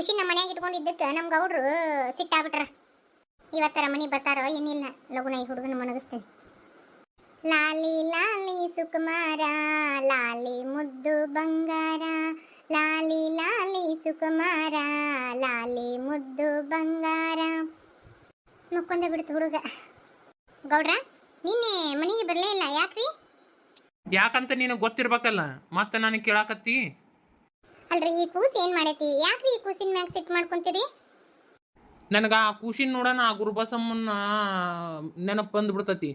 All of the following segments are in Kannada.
ಖುಷಿ ನಮ್ಮ ಮನ್ಯಾಗ ಇಟ್ಕೊಂಡಿದ್ದಕ್ಕೆ ನಮ್ಮ ಗೌಡ್ರು ಸಿಟ್ಟಾಗ್ಬಿಟ್ರ. ಇವತ್ತರ ಮನೆ ಬರ್ತಾರೋ ಏನಿಲ್ಲ, ಲಗುನ ಈ ಹುಡುಗನ ಮನಗಿಸ್ತೀನಿ. ಲಾಲಿ ಲಾಲಿ ಸುಕುಮಾರ, ಲಾಲಿ ಮುದ್ದು ಬಂಗಾರ, ಲಾಲಿ ಲಾಲಿ ಸುಕುಮಾರ, ಲಾಲಿ ಮುದ್ದು ಬಂಗಾರ. ಮಕ್ಕೊಂದ ಬಿಡ್ತು ಹುಡುಗ. ಗೌಡ್ರ, ನಿನ್ನೆ ಮನೆಗೆ ಬರಲೇ ಇಲ್ಲ, ಯಾಕ್ರಿ? ಯಾಕಂತ ನೀನು ಗೊತ್ತಿರ್ಬೇಕಲ್ಲ, ಮತ್ತೆ ನನಗೆ ಕೇಳಾಕತ್ತಿ? ಅಲ್ರಿ, ಈ ಕೂಸ್ ಏನ್ ಮಾಡೈತಿ? ಯಾಕ್ರಿ ಈ ಕೂಸಿನ ಮ್ಯಾಗ ಸಿಟ್ ಮಾಡ್ಕೊಂತೀರಿ? ನನಗೆ ಆ ಖುಷಿನ ನೋಡೋಣ, ಆ ಗುರುಬಸಮ್ಮನ ನೆನಪು ಬಂದ್ಬಿಡ್ತತಿ.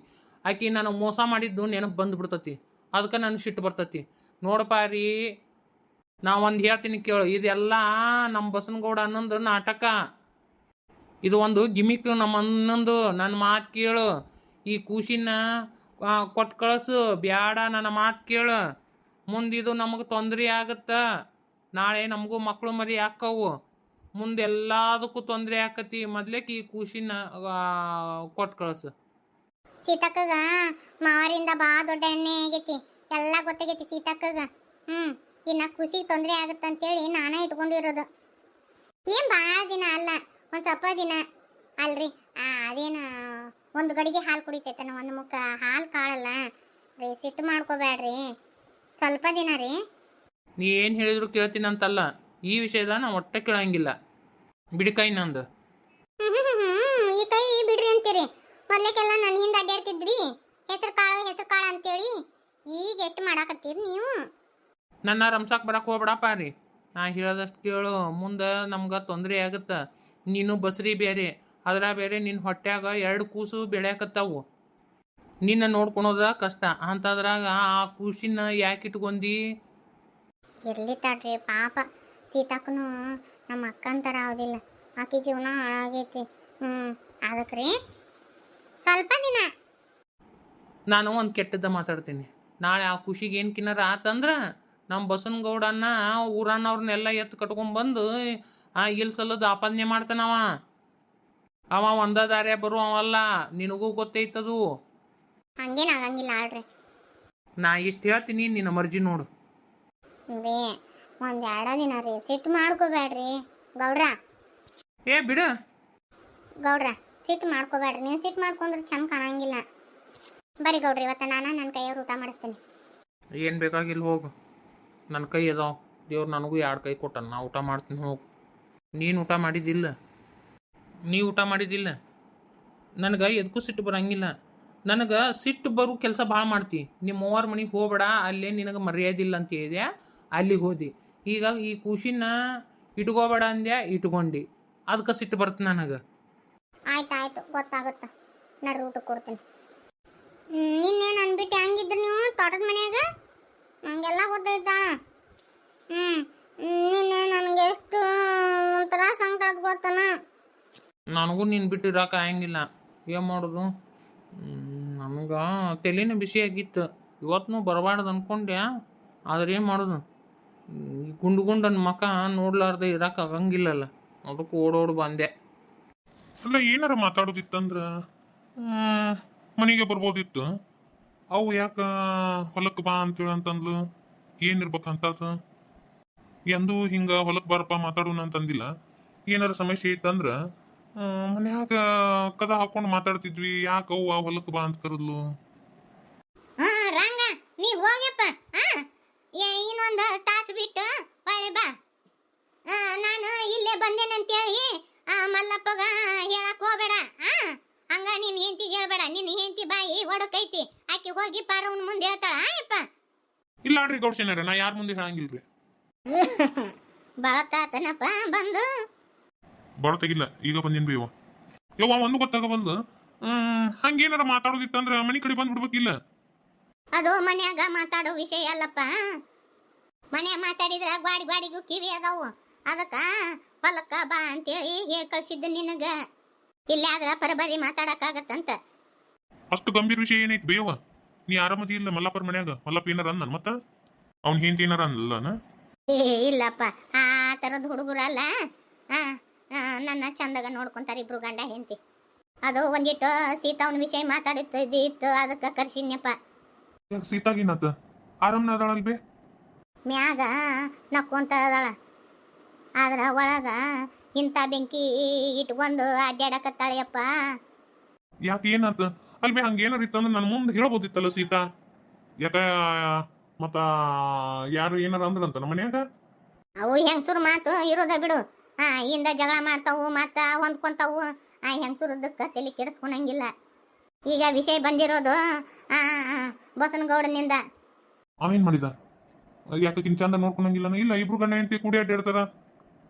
ಆಕಿ ನನಗೆ ಮೋಸ ಮಾಡಿದ್ದು ನೆನಪು ಬಂದ್ಬಿಡ್ತತಿ. ಅದಕ್ಕೆ ನನಗೆ ಸಿಟ್ಟು ಬರ್ತತಿ. ನೋಡಪ್ಪ ರೀ ನಾ ಒಂದು ಹೇಳ್ತೀನಿ ಕೇಳು, ಇದೆಲ್ಲ ನಮ್ಮ ಬಸನಗೌಡ ಅನ್ನೊಂದು ನಾಟಕ. ಇದು ಒಂದು ಗಿಮಿಕ್ ನಮ್ಮ ಅನ್ನೊಂದು ನನ್ನ ಮಾತು ಕೇಳು. ಈ ಕೂಸಿನ ಕೊಟ್ಟು ಕಳಿಸು. ಬ್ಯಾಡ, ನನ್ನ ಮಾತು ಕೇಳು. ಮುಂದಿದು ನಮಗೆ ತೊಂದರೆ ಆಗತ್ತ. ನಾಳೆ ನಮಗೂ ಮಕ್ಕಳು ಮರಿ ಹಾಕವು ಮುಂದೆಲ್ಲದಕ್ಕೂ ತೊಂದರೆ ಆಕತಿ. ಮೊದ್ಲೇಕ್ ಈ ಖುಷಿನ ಕೊಟ್ಟು ಕಳಿಸು. ಸೀತಕ್ಕಗ ಮಾವರಿಂದ ಬಾ ದೊಡ್ಡ ಎಣ್ಣೆ ಆಗೈತಿ. ಎಲ್ಲ ಗೊತ್ತಾಗೈತಿ ಸೀತಕ್ಕಗ. ಹ್ಮ್ ಇನ್ನ ಖುಷಿ ತೊಂದರೆ ಆಗತ್ತಂತೇಳಿ ನಾನೇ ಇಟ್ಕೊಂಡಿರೋದು. ಏನ್ ಭಾಳ ದಿನ ಅಲ್ಲ ಒಂದ್ ಸ್ವಲ್ಪ ದಿನ. ಅಲ್ರಿ ಆ, ಅದೇನ ಒಂದು ಗಡಿಗೆ ಹಾಲು ಕುಡಿತೈತನ ಒಂದು ಮುಖ ಹಾಲು ಕಾಳಲ್ಲ. ರೀ ಸಿಟ್ಟು ಮಾಡ್ಕೋಬೇಡ್ರಿ. ಸ್ವಲ್ಪ ದಿನ ರೀ. ನೀ ಏನು ಹೇಳಿದ್ರು ಕೇಳ್ತೀನಂತಲ್ಲ ಈ ವಿಷಯದ ನಾ ಒಟ್ಟೆ ಕೇಳಂಗಿಲ್ಲ. ನಂದು ಹ್ಮ್ ಹ್ಮ್ ಹ್ಮ್. ಈ ಕೈ ಬಿಡ್ರಿ ಅಂತೀರಿ. ಮೊದ್ಲಕ್ಕೆಲ್ಲ ನನ್ನ ಹಿಂದೆ ಅಡ್ಡಾಡ್ತಿದ್ರಿ ಹೆಸರು ಕಾಳು ಹೆಸರು ಕಾಳು ಅಂತೇಳಿ. ಈಗ ಎಷ್ಟು ಮಾಡಾಕತ್ತೀರಿ ನೀವು? ನನ್ನ ರಂಸಾಕ್ ಬರಕ್ಕೆ ಹೋಗ್ಬೇಡಪ್ಪ ರೀ ನಾ ಹೇಳದಷ್ಟು ಕೇಳು. ಮುಂದೆ ನಮ್ಗೆ ತೊಂದರೆ ಆಗುತ್ತೆ. ನೀನು ಬಸ್ರಿ ಬೇರೆ ಅದರ ಬೇರೆ ನಿನ್ನ ಹೊಟ್ಯಾಗ ಎರಡು ಕೂಸು ಬೆಳೆಯಕತ್ತಾವು. ನಿನ್ನ ನೋಡ್ಕೊಳೋದ ಕಷ್ಟ. ಅಂತದ್ರಾಗ ಆ ಕೂಸಿನ ಯಾಕೆ ಇಟ್ಕೊಂಡಿ? ಇರ್ಲಿ ತಡ್ರಿ ಪಾಪ. ಸೀತಾಕನು ನಮ್ಮ ಅಕ್ಕನ ಥರ ಆಗೋದಿಲ್ಲ. ಆಕಿ ಜೀವನ ಹಾಳಾಗೈತಿ ಹ್ಞೂ ಅದಕ್ಕೆ ರೀ ಸ್ವಲ್ಪ ದಿನ. ನಾನು ಒಂದು ಕೆಟ್ಟದ್ದ ಮಾತಾಡ್ತೀನಿ. ನಾಳೆ ಆ ಖುಷಿಗೆ ಏನು ಕಿನ್ನರ ಆತಂದ್ರೆ ನಮ್ಮ ಬಸವನಗೌಡನ್ನ ಊರನ್ನವ್ರನ್ನೆಲ್ಲ ಎತ್ತು ಕಟ್ಕೊಂಡ್ಬಂದು ಆ ಇಲ್ಲಿ ಸಲದ ಆಪಾದನೆ ಮಾಡ್ತಾನವ ಅವ. ಒಂದ ದಾರ್ಯ ಬರುವವಲ್ಲ ನಿನಗೂ ಗೊತ್ತೈತದು. ಹಂಗೇನು ಆಗಂಗಿಲ್ಲ ಆಡ್ರಿ ನಾ ಇಷ್ಟು ಹೇಳ್ತೀನಿ ನಿನ್ನ ಮರ್ಜಿ ನೋಡು. ಬೇ ಒಂದು ಎರಡ ದಿನ ರೀ ಸಿಟ್ಟು ಮಾಡ್ಕೋಬೇಡ್ರಿ. ಗೌಡ್ರ. ಏ ಬಿಡು. ಗೌಡ್ರ ಸಿಟ್ಟು ಮಾಡ್ಕೋಬೇಡ್ರಿ. ನೀವು ಸಿಟ್ಟು ಮಾಡ್ಕೊಂಡ್ರೆ ಚಂದ ಕಾಣಂಗಿಲ್ಲ. ಬರೀ ಗೌಡ್ರಿ ಇವತ್ತು ನಾನು ನನ್ನ ಕೈಯವ್ರು ಊಟ ಮಾಡಿಸ್ತೀನಿ. ಏನು ಬೇಕಾಗಿಲ್ಲ ಹೋಗು. ನನ್ನ ಕೈ ಅದಾವ. ದೇವ್ರು ನನಗೂ ಎರಡು ಕೈ ಕೊಟ್ಟನ? ನಾ ಊಟ ಮಾಡ್ತೀನಿ ಹೋಗು. ನೀನು ಊಟ ಮಾಡಿದ್ದಿಲ್ಲ. ನೀ ಊಟ ಮಾಡಿದ್ದಿಲ್ಲ. ನನಗೆ ಎದಕ್ಕೂ ಸಿಟ್ಟು ಬರಂಗಿಲ್ಲ. ನನಗೆ ಸಿಟ್ಟು ಬರೋ ಕೆಲಸ ಭಾಳ ಮಾಡ್ತಿ. ನಿಮ್ಮ ಮೂವರ ಮನೆಗೆ ಹೋಗ್ಬೇಡ. ಅಲ್ಲೇ ನಿನಗೆ ಮರ್ಯಾದಿಲ್ಲ ಅಂತ ಹೇಳಿದೆ. ಅಲ್ಲಿ ಹೋದಿ. ಈಗ ಈ ಖುಷಿನ ಇಟ್ಕೋಬೇಡ ಅಂದ್ಯಾ ಇಟ್ಕೊಂಡಿ. ಅದಕ್ಕೆ ಸಿಟ್ಟು ಬರ್ತ ನನಗೆ. ಆಯ್ತು ಆಯ್ತು ಗೊತ್ತಾಗುತ್ತೆ. ನಾನು ರೂಟ್ ಕೊಡ್ತೀನಿ. ನಿನ್ನೇನು ಅನ್ಬಿಟ್ಟು? ಹೆಂಗಿದ್ರಿ ನೀವು ತೋಟದ ಮನೆಯಾಗ? ನಂಗೆಲ್ಲ ಗೊತ್ತೈತಾ ಹ್ಞೂ ನಿನ್ನೆ ನನಗೆ ಎಷ್ಟು ಒಂಥರ ಸಂಕಟ ಗೊತ್ತನ ನನಗೂ ನೀನು ಬಿಟ್ಟು ಇರೋಕೆ ಆಗಂಗಿಲ್ಲ. ಏನು ಮಾಡೋದು? ನನಗೆ ತಲೆನ ಬಿಸಿ ಆಗಿತ್ತು ಇವತ್ತು ಬರಬಾರ್ದು ಅನ್ಕೊಂಡೆ ಆದ್ರೆ ಏನು ಮಾಡೋದು? ಗುಂಡು ಗುಂಡನ ಮಕ ನೋಡ್ಲಾರ್ದೆ ಇರಕ್ಕೆ ಆಗಂಗಿಲ್ಲಲ್ಲ. ಅದಕ್ಕೆ ಓಡೋಡು ಬಂದೆ. ಅಲ್ಲ ಏನಾರ ಮಾತಾಡೋದಿತ್ತಂದ್ರ? ಮನೆಗೆ ಬರ್ಬೋದಿತ್ತು. ಅವು ಯಾಕ ಹೊಲಕ್ಕೆ ಬಾ ಅಂತೇಳಿ ಅಂತಂದ್ಲು. ಏನಿರ್ಬೇಕಂತ ಎಂದೂ ಹಿಂಗ ಹೊಲಕ್ಕೆ ಬಾರಪ್ಪ ಮಾತಾಡೋಣ ಅಂತಂದಿಲ್ಲ. ಏನಾರ ಸಮಸ್ಯೆ ಇತ್ತಂದ್ರ ಮನ್ಯಾಗ ಕದ ಹಾಕೊಂಡು ಮಾತಾಡ್ತಿದ್ವಿ. ಯಾಕ ಅವ್ವ ಹೊಲಕ್ಕೆ ಬಾ ಅಂತ ಕರೆದ್ಲು? ಹಾ ರಂಗ ನೀ ಹೋಗ್ಯಪ್ಪ. ಇನ್ನೊಂದು ತಾಸು ಬಿಟ್ಟು ಹೊಳೆ ಬಾ. ನಾನು ಇಲ್ಲೇ ಬಂದೇನಂತೇಳಿ ಆ ಮಲ್ಲಪ್ಪಗ ಹೇಳಕ್ ಹೋಗ್ಬೇಡ ಹಾ ಹಂಗ ನಿನ್ನ ಹೆಂಡತಿ ಹೇಳ್ಬೇಡ ನಿನ್ನ ಹೆಂಡತಿ ಬಾಯಿ ಒಡಕೈತಿ. ಆಕಿ ಹೋಗಿ ಪಾರವನ್ ಮುಂದೆ ಹೇಳ್ತಾಳ ಆಯಪ್ಪ ಇಲ್ಲ ರೀ ಗೌಡ್ಸೇನಾರ ನಾ ಯಾರ ಮುಂದೆ ಹೇಳಂಗಿಲ್ರಿ. ಬಳತಾತನಪ್ಪ ಬಂದು. ಬಾಳ ತೆಗಿಲ್ಲ ಈಗ ಬಂದಿನ್ ಬೀವ ಯವ್ವ ಒಂದು ಗೊತ್ತಾಗ ಬಂದು ಹಂಗೇನಾರ ಮಾತಾಡೋದಿತ್ತಂದ್ರ ಮನಿ ಕಡೆ ಬಂದ್ ಬಿಡ್ಬೇಕಿಲ್ಲ ಅದು ಮನ್ಯಾಗ ಮಾತಾಡೋ ವಿಷಯ ಅಲ್ಲಪ್ಪ. ಮನ್ಯಾಗ ಮಾತಾಡಿದ್ರ ಗ್ವಾಡಿ ಗ್ವಾಡಿಗೂ ಕಿವಿ ಅದಾವು. ಅದಕ್ಕ ಹೊಲಕ್ಕ ಬಾ ಅಂತೇಳಿ ಹೇಳಿ ಕಳ್ಸಿದ್ದ ನಿನಗ. ಇಲ್ಲಾದ್ರ ಪರಬರಿ ಮಾತಾಡಕ್ಕಾಗತ್ತಂತ. ಅಷ್ಟು ಗಂಭೀರ ವಿಷಯ ಏನೈತಿ ಬೇವ? ನೀ ಆರಾಮದಿ ಇಲ್ಲ ಮಲ್ಲಪ್ಪರ ಮನ್ಯಾಗ? ಮಲ್ಲಪ್ಪ ಏನಾರ ಅಂದನ್ ಮತ್ತ? ಅವ್ನ ಹೆಂಡತಿ ಏನಾರ ಅನ್ಲನ ಏ ಇಲ್ಲಪ್ಪ. ಆ ಥರದ ಹುಡುಗರ ಅಲ್ಲ. ಆ, ನನ್ನ ಚಂದಾಗ ನೋಡ್ಕೊಂತಾರ ಇಬ್ರು ಗಂಡ ಹೆಂಡತಿ. ಅದು ಒಂದಿಟ್ಟು ಸೀತಾವನ ವಿಷಯ ಮಾತಾಡಿತ್ತು ಇತ್ತು ಅದಕ್ಕೆ ಕರ್ಸಿನ್ಯಪ್ಪ. ಯಾಕೆ ಆರಾಮ್ನ ಬೇ? ಮ್ಯಾಗ ನಕ್ಕೊಂತ ಅದಾಳ. ಆದ್ರ ಒಳಗ ಇಂಥ ಬೆಂಕಿ ಇಟ್ಕೊಂಡು ಅಡ್ಡಾಡಕತ್ತಾಳೆಯಪ್ಪ ಯಾಕೆ ಏನಾತ? ಅಲ್ಬಿ ಹಂಗೇನಾರ ಇತ್ತಂದ್ರೆ ನನ್ನ ಮುಂದೆ ಹೇಳ್ಬೋದಿತ್ತಲ್ಲ ಸೀತಾ. ಯಾಕ ಮತ್ತ ಯಾರು ಏನಾರ ಅಂದ್ರಂತ ನಮ್ಮ ಮನ್ಯಾಗ? ಅವು ಹೆಂಗಸರು ಮಾತು ಇರೋದ ಬಿಡು. ಆ ಇಂದ ಜಗಳ ಮಾಡ್ತಾವು ಮತ್ತ ಹೊಂದ್ಕೊಂತಾವು. ಆ ಹೆಂಗಸರದಕ್ಕ ತಲೆ ಕೆಡಿಸ್ಕೊಳಂಗಿಲ್ಲ ಈಗ ವಿಷಯ ಬಂದಿರೋದು ಆ ಬಸನಗೌಡನಿಂದ. ಅವೇನ್ ಮಾಡಿದ? ಯಾಕಿನ್ ಚಂದ ನೋಡ್ಕೊಂಡಂಗಿಲ್ಲ ಇಲ್ಲ ಇಬ್ರು ಗಂಡ ಹೆಂಡತಿ ಕೂಡಿ ಅಡ್ಡಾಡ್ತಾರ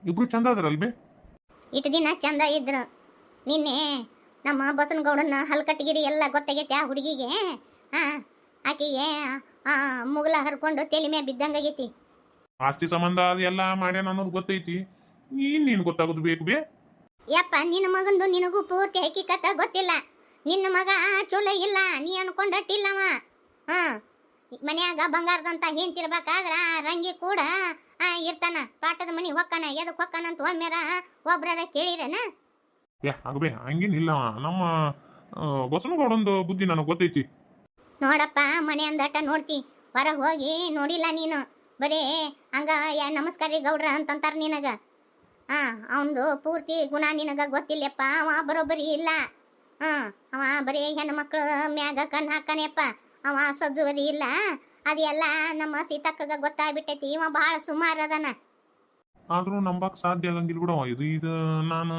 ಇಬ್ರು ಚಂದ ಅಲ್ಬೇ ಇಟ್ಟು ದಿನ ಚಂದ ಇದ್ರು. ನಿನ್ನೆ ನಮ್ಮ ಬಸನಗೌಡನ ಹಲ್ಕಟ್ಟಗಿರಿ ಎಲ್ಲ ಗೊತ್ತಾಗೈತೆ ಆ ಹುಡುಗಿಗೆ. ಆ ಆಕೆಗೆ ಮುಗಲ ಮುಗುಲ ಹರ್ಕೊಂಡು ತೆಲಿಮೆ ಮೇಲೆ ಬಿದ್ದಂಗಾಗೈತಿ. ಆಸ್ತಿ ಸಂಬಂಧ ಅದೆಲ್ಲ ಮಾಡ್ಯಾನ ಅನ್ನೋದು ಗೊತ್ತೈತಿ. ಇನ್ನೇನು ಗೊತ್ತಾಗೋದು ಬೇಕು ಬೇ? ಯಪ್ಪ ನಿನ್ನ ಮಗಂದು ನಿನಗೂ ಪೂರ್ತಿ ಹಕ್ಕಿಕತ್ತ ಗೊತ್ತಿಲ್ಲ. ನಿನ್ನ ಮಗ ಚಲೋ ಇಲ್ಲ ನೀ ಅನ್ಕೊಂಡಟ್ಟಿಲ್ಲವ. ಹಾ ಮನ್ಯಾಗ ಬಂಗಾರದಂತ ಹೆಂತಿರ್ಬೇಕಾದ್ರ ರಂಗಿ ಕೂಡ ಇರ್ತಾನ. ತೋಟದ ಮನಿ ಹೊಕ್ಕನ ಎದಕ್ ಹೊಕ್ಕನ ಅಂತ ಒಮ್ಮೆರ ಒಬ್ರರ ಕೇಳಿರನ? ಏ ಹಂಗೇನಿಲ್ಲ ನಮ್ಮ ಬಸನಗೌಡಂದು ಬುದ್ಧಿ ನನಗೆ ಗೊತ್ತೈತಿ. ನೋಡಪ್ಪ ಮನೆ ಅಂದಟ ನೋಡ್ತಿ. ಹೊರಗೆ ಹೋಗಿ ನೋಡಿಲ್ಲ ನೀನು. ಬರೀ ಹಂಗ ಯಾ ನಮಸ್ಕಾರ ರೀ ಗೌಡ್ರ ಅಂತಂತಾರ ನಿನಗ. ಹಾ ಅವಂದು ಪೂರ್ತಿ ಗುಣ ನಿನಗ ಗೊತ್ತಿಲ್ಲಪ್ಪ ಅವ ಬರೋಬ್ಬರಿ ಇಲ್ಲ. ಹಾ ಅವ ಬರೀ ಹೆಣ್ಣು ಮಕ್ಕಳು ಮ್ಯಾಗ ಕಣ್ಣು ಹಾಕನೆಪ್ಪ ಅವ ಸಜ್ಜುವರಿ ಇಲ್ಲ. ಅದೆಲ್ಲ ನಮ್ಮ ಸೀತಕ್ಕಗ ಗೊತ್ತಾಗ್ಬಿಟ್ಟೈತಿ. ಇವ ಬಹಳ ಸುಮಾರು ಅದನ. ಆದ್ರೂ ನಂಬಕ್ ಸಾಧ್ಯ ಆಗಂಗಿಲ್ಲ ಬಿಡವ. ಇದು ಇದು ನಾನು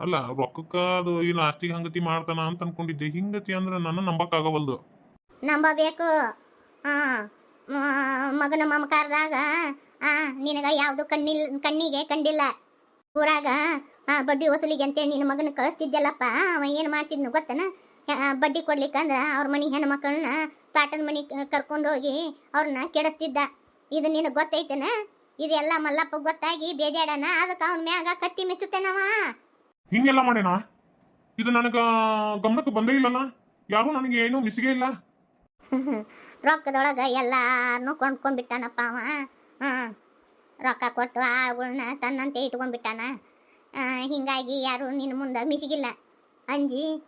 ಅಲ್ಲ ರೊಕ್ಕಕ್ಕ ಅದು ಇಲ್ಲ ಆಸ್ತಿ ಹಂಗತಿ ಮಾಡ್ತಾನ ಅಂತ ಅನ್ಕೊಂಡಿದ್ದೆ. ಹಿಂಗತಿ ಅಂದ್ರೆ ನನ್ನ ನಂಬಕ್ ಆಗವಲ್ದು. ನಂಬಬೇಕು. ಹಾ ಮಗನ ಮಮಕಾರದಾಗ ಆ ನಿನಗ ಯಾವುದು ಕಣ್ಣಿಲ್ ಕಣ್ಣಿಗೆ ಕಂಡಿಲ್ಲ. ಊರಾಗ ಆ, ಬಡ್ಡಿ ವಸೂಲಿಗೆ ಅಂತೇಳಿ ನಿನ್ನ ಮಗನ ಕಳಿಸ್ತಿದ್ದಲ್ಲಪ್ಪ ಅವ ಏನು ಮಾಡ್ತಿದ್ನು ಗೊತ್ತನ? ಬಡ್ಡಿ ಬಡ್ಡಿ ಕೊಡ್ಲಿಕ್ಕಂದ್ರ ಅವ್ರ ಮನೆ ಹೆಣ್ಣು ಮಕ್ಕಳನ್ನ ತಾಟದ ಮನೆ ಕರ್ಕೊಂಡು ಹೋಗಿ ಅವ್ರನ್ನ ಕೆಡಿಸ್ತಿದ್ದ. ಇದು ನಿನಗೆ ಗೊತ್ತೈತನ? ಇದೆಲ್ಲ ಮಲ್ಲಪ್ಪ ಗೊತ್ತಾಗಿ ಬೇಜಾಡನ? ಅದಕ್ಕೆ ಅವನ ಮ್ಯಾಗ ಕತ್ತಿ ಮೆಚ್ಚುತ್ತೇನವ? ಹಿಂಗೆಲ್ಲ ಮಾಡೇನ ಇದು ನನಗ ಗಮನಕ್ಕೆ ಬಂದೇ ಇಲ್ಲಲ್ಲ ಯಾರು ನನಗೆ ಏನೂ ಮಿಸಿಗೆ ಇಲ್ಲ. ರೊಕ್ಕದೊಳಗ ಎಲ್ಲಾರನು ಕೊಂಡ್ಕೊಂಡ್ಬಿಟ್ಟಾನಪ್ಪ ಅವ. ಹಾಂ ರೊಕ್ಕ ಕೊಟ್ಟು ಆಳುಗಳನ್ನ ತನ್ನಂತೆ ಇಟ್ಕೊಂಡ್ಬಿಟ್ಟಾನ? ಹಿಂಗಾಗಿ ಯಾರು ನಿನ್ನ ಮುಂದೆ ಮಿಸಿಗಿಲ್ಲ. ಅಂಜಿ,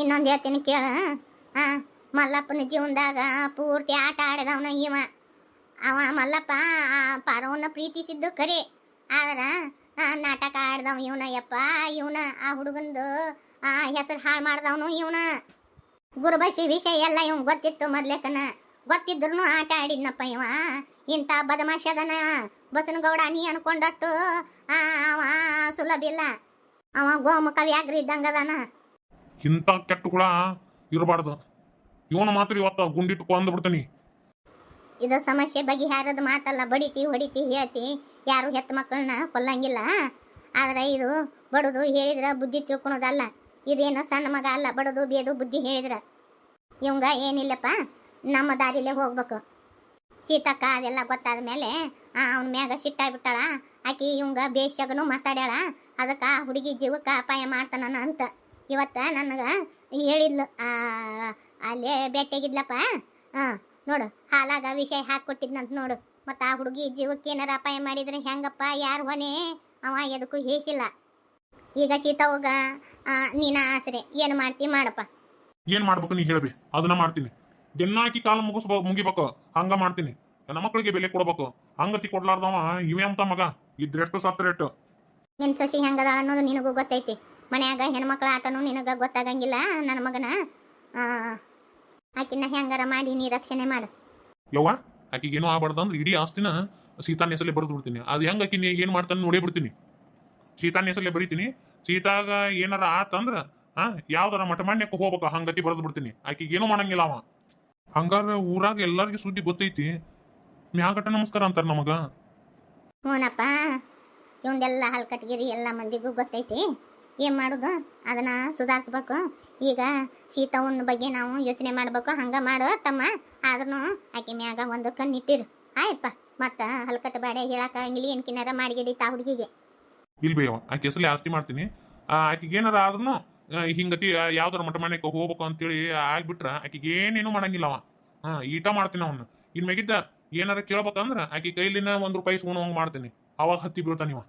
ಇನ್ನೊಂದು ಹೇಳ್ತೀನಿ ಕೇಳ. ಹಾಂ ಮಲ್ಲಪ್ಪನ ಜೀವನದಾಗ ಪೂರ್ತಿ ಆಟ ಆಡಿದವನ ಇವ. ಅವ ಮಲ್ಲಪ್ಪ ಆ ಪಾರವನ್ನ ಪ್ರೀತಿಸಿದ್ದು ಕರೆ ಆದ್ರೆ ನಾಟಕ ಆಡ್ದವ ಇವನ, ಯಪ್ಪ, ಇವನ, ಆ ಹುಡುಗಂದು, ಆ, ಹೆಸರು ಹಾಳು ಮಾಡ್ದವನು ಇವನ. ಗುರುಬಸಿ ವಿಷಯ ಎಲ್ಲ ಇವ್ ಗೊತ್ತಿತ್ತು ಮೊದ್ಲೇಕನ. ಗೊತ್ತಿದ್ರು ಆಟ ಆಡಿದ್ನಪ್ಪ ಇವ. ಇಂಥ ಬದಮಾಷ ಅದನ. ಬಸನಗೌಡ ನೀ ಅನ್ಕೊಂಡಟ್ಟು ಅವ ಸುಲಭ ಇಲ್ಲ. ಅವ ಗೋಮುಖ ಆಗ್ರಿ ಇದ್ದಂಗದಾನ ಇಂಥ ಕೆಟ್ಟ ಕೂಡ ಇರಬಾರ್ದು. ಇವನು ಮಾತ್ರ ಇವತ್ತ ಗುಂಡಿಟ್ಟು ಕೊಂದು ಬಿಡ್ತೀನಿ. ಇದು ಸಮಸ್ಯೆ ಬಗೆಹರದ ಮಾತಲ್ಲ. ಬಡಿತಿ ಹೊಡಿತಿ ಹೇಳ್ತಿ. ಯಾರು ಹೆತ್ತ ಮಕ್ಕಳನ್ನ ಕೊಲ್ಲಂಗಿಲ್ಲ. ಆದ್ರೆ ಇದು ಬಡದು ಹೇಳಿದ್ರ ಬುದ್ಧಿ ತಿಳ್ಕೊಳೋದಲ್ಲ. ಇದೇನು ಸಣ್ಣ ಮಗ ಅಲ್ಲ. ಬಡದು ಬೇದು ಬುದ್ಧಿ ಹೇಳಿದ್ರ. ಇವಂಗ ಏನಿಲ್ಲಪ್ಪ. ನಮ್ಮ ದಾರಿಲೇ ಹೋಗ್ಬೇಕು. ಸೀತಕ್ಕ ಅದೆಲ್ಲ ಗೊತ್ತಾದ ಮೇಲೆ ಅವ್ನ ಮ್ಯಾಗ ಸಿಟ್ಟಾಗ್ಬಿಟ್ಟಾಳ. ಆಕಿ ಇವಂಗ ಬೇಷಗನು ಮಾತಾಡ್ಯಾಳ. ಅದಕ್ಕೆ ಆ ಹುಡುಗಿ ಜೀವಕ್ಕೆ ಅಪಾಯ ಮಾಡ್ತಾನ ಅಂತ ಇವತ್ತ ನನಗೆ ಹೇಳಿದ್ಲು. ಅಲ್ಲೇ ಭೇಟಿಯಾಗಿದ್ಲಪ್ಪ ಹಾಂ ನೋಡು, ಹಾಲಾಗ ವಿಷಯ ಹಾಕ್ಕೊಟ್ಟಿದ್ನಂತ ನೋಡು. ಮತ್ತು ಆ ಹುಡುಗಿ ಜೀವಕ್ಕೆ ಏನಾರ ಅಪಾಯ ಮಾಡಿದ್ರೆ ಹೆಂಗಪ್ಪ, ಯಾರು ಹೊನೆ ಅವ ಎದಕ್ಕೂ ಹೇಸಿಲ್ಲ. ಈಗ ಸೀತಾವಾಗ ನೀನ ಆಸರೆ. ಏನು ಮಾಡ್ತಿ ಮಾಡಪ್ಪ? ಏನು ಮಾಡ್ಬೇಕು ನೀ ಹೇಳಬೇಕು ಅದನ್ನ ಮಾಡ್ತೀನಿ. ದಿನಾಕಿ ಕಾಲ ಮುಗಿಸ್ಬೋ ಮುಗಿಬೇಕು. ಹಂಗ ಮಾಡ್ತೀನಿ. ನನ್ನ ಮಕ್ಕಳಿಗೆ ಬೆಲೆ ಕೊಡ್ಬೇಕು. ಹಂಗತಿ ಕೊಡ್ಲಾರ್ದವ ಇವೇ ಅಂತ ಮಗ? ಇದ್ರೆಷ್ಟು ರೇಟು? ನಿನ್ ಸಸಿ ಹೆಂಗದ ಅನ್ನೋದು ನಿನಗೂ ಗೊತ್ತೈತಿ. ಮನ್ಯಾಗ ಹೆಣ್ಮಕ್ಳ ಆಟನೂ ನಿನಗ ಗೊತ್ತಾಗಂಗಿಲ್ಲ ನನ್ನ ಮಗನ. ಆಕಿನ ಹೆಂಗಾರ ಮಾಡಿ ನೀ ರಕ್ಷಣೆ ಮಾಡು. ಯವ್ವ ಆಕಿಗೆ ಏನೋ ಆಗ್ಬಾರ್ದು ಅಂದ್ರೆ ಇಡೀ ಆಸ್ತಿನ ಸೀತಾನ ಹೆಸರಲ್ಲೇ ಬರೆದು ಬಿಡ್ತೀನಿ. ಅದು ಹೆಂಗ ಆಕಿ ಏನು ಏನ್ ಮಾಡ್ತಾನೆ ನೋಡೇ ಬಿಡ್ತೀನಿ. ಸೀತಾನ ಹೆಸರಲ್ಲೇ ಬರೀತೀನಿ. ಸೀತಾಗ ಏನಾರ ಆತಂದ್ರ ಹಾ ಯಾವ್ದಾರ ಮಠಮಾಣ್ಯಕ್ಕೆ ಹೋಗ್ಬೇಕು. ಹಂಗತಿ ಬರೆದು ಬಿಡ್ತೀನಿ. ಆಕಿಗೆ ಏನೂ ಮಾಡಂಗಿಲ್ಲ ಅವ. ಹಂಗಾರ ಊರಾಗ ಎಲ್ಲಾರ್ಗಿ ಸುದ್ದಿ ಗೊತ್ತೈತಿ. ಮ್ಯಾಗಟ ನಮಸ್ಕಾರ ಅಂತಾರ ನಮಗ. ಹ್ಞೂನಪ್ಪ ಇವಂದೆಲ್ಲ ಹಲ್ಕಟ್ಗಿರಿ ಎಲ್ಲ ಮಂದಿಗೂ ಗೊತ್ತೈತಿ. ಏನು ಮಾಡೋದು? ಅದನ್ನ ಸುಧಾರಿಸ್ಬೇಕು. ಈಗ ಶೀತವನ್ನ ಬಗ್ಗೆ ನಾವು ಯೋಚನೆ ಮಾಡ್ಬೇಕು. ಹಂಗೆ ಮಾಡು ತಮ್ಮ. ಆದ್ರೂ ಆಕೆ ಮ್ಯಾಗ ಒಂದು ಕಣ್ಣಿಟ್ಟಿರು. ಆಯ್ತಪ್ಪ. ಮತ್ತು ಹಲ್ಕಟ್ಟು ಬಾಡೆ ಹೇಳಕ್ಕಾಗಿಲ್ಲ ಏನ್ಕಿನಾರ ಮಾಡಿಗಿಡಿ ತಾ ಹುಡುಗಿಗೆ. ಇಲ್ ಬೇಯವ ಆಕೆ ಹೆಸರಲ್ಲೇ ಆಸ್ತಿ ಮಾಡ್ತೀನಿ. ಏನಾರ ಆದ್ರೂ ಹಿಂಗತಿ ಯಾವ್ದಾರ ಮಠ ಮಾಡಕ್ಕೆ ಹೋಗ್ಬೇಕು ಅಂತೇಳಿ ಆಗ್ಬಿಟ್ರ ಆಕಿಗೆ ಏನೇನು ಮಾಡಂಗಿಲ್ಲ ಅವ. ಹಾ, ಈಟ ಮಾಡ್ತೀನಿ ಅವನ್ನ ಇನ್ ಮ್ಯಾಗಿದ್ದ ಏನಾರ ಕೇಳ್ಬೇಕಂದ್ರ ಆಕಿ ಕೈಲಿನ ಒಂದ್ ರೂಪಾಯಿ ಹಂಗ್ ಮಾಡ್ತೀನಿ. ಅವಾಗ ಹತ್ತಿ ಬೀಳ್ತಾನಿವ